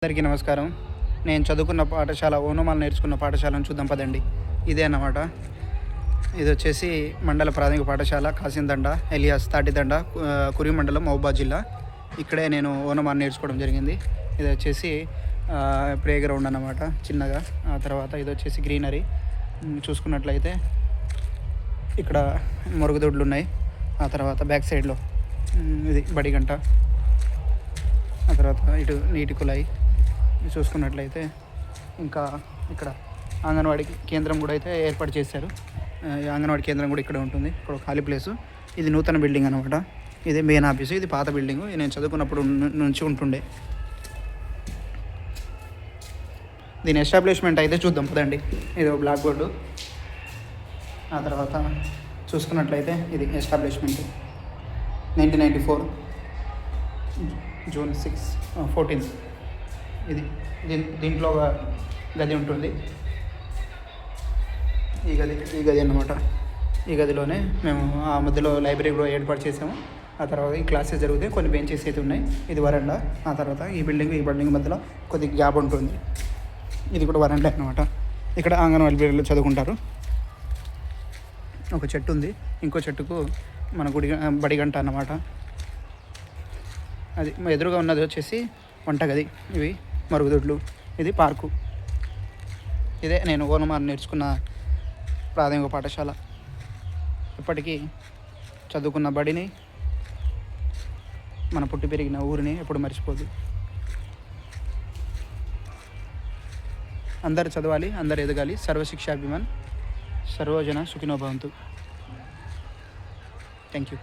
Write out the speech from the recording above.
అందరికీ నమస్కారం. నేను చదువుకున్న పాఠశాల ఓనమాలు నేర్చుకున్న పాఠశాలను చూద్దాం పదండి. ఇదే అన్నమాట. ఇది వచ్చేసి మండల ప్రాథమిక పాఠశాల కాసిందండ ఎలియాస్ తాటిదండ కురి మండలం మహబాద్ జిల్లా. ఇక్కడే నేను ఓనమాలు నేర్చుకోవడం జరిగింది. ఇది వచ్చేసి ప్లే గ్రౌండ్ అన్నమాట చిన్నగా. ఆ తర్వాత ఇది వచ్చేసి గ్రీనరీ. చూసుకున్నట్లయితే ఇక్కడ మురుగుదొడ్లు ఉన్నాయి. ఆ తర్వాత బ్యాక్ సైడ్లో ఇది బడిగంట. ఆ తర్వాత ఇటు నీటి కుళాయి. చూసుకున్నట్లయితే ఇంకా ఇక్కడ అంగన్వాడీ కేంద్రం కూడా అయితే ఏర్పాటు చేశారు. అంగన్వాడీ కేంద్రం కూడా ఇక్కడ ఉంటుంది. ఇక్కడ ఖాళీ ప్లేసు. ఇది నూతన బిల్డింగ్ అనమాట ఇది మెయిన్ ఆఫీసు ఇది పాత బిల్డింగ్. నేను చదువుకున్నప్పుడు నుంచి ఉంటుండే. దీని ఎస్టాబ్లిష్మెంట్ అయితే చూద్దాం. పదండి. ఇది ఒక బ్లాక్ బోర్డు. ఆ తర్వాత చూసుకున్నట్లయితే ఇది establishment. Nineteen ninety four. June six fourteenth ఇది దీంట్లో ఒక గది ఉంటుంది. ఈ గది ఈ గది అన్నమాట. ఈ గదిలోనే మేము ఆ మధ్యలో లైబ్రరీ కూడా ఏర్పాటు చేసాము. ఆ తర్వాత ఈ క్లాసెస్ జరుగుతాయి కొన్ని బెంచెస్ అయితే ఉన్నాయి. ఇది వరండా ఆ తర్వాత ఈ బిల్డింగ్ ఈ బిల్డింగ్ మధ్యలో కొద్ది గ్యాప్ ఉంటుంది. ఇది కూడా వరండా అన్నమాట. ఇక్కడ అంగన్వాడీ పిల్లలు చదువుకుంటారు. ఒక చెట్టు ఉంది. ఇంకో చెట్టుకు మన గుడి బడిగంట అన్నమాట. అది ఎదురుగా ఉన్నది వచ్చేసి వంటగది. ఇవి మరుగుదొడ్లు. ఇది పార్కు. ఇదే నేను ఓనమార్ నేర్చుకున్న ప్రాథమిక పాఠశాల. ఇప్పటికీ చదువుకున్న బడిని మన పుట్టి పెరిగిన ఊరిని ఎప్పుడు మర్చిపోదు. అందరు చదవాలి అందరు ఎదగాలి. సర్వశిక్షాభిమాన్ సర్వజన సుఖినోభవంతు. Thank you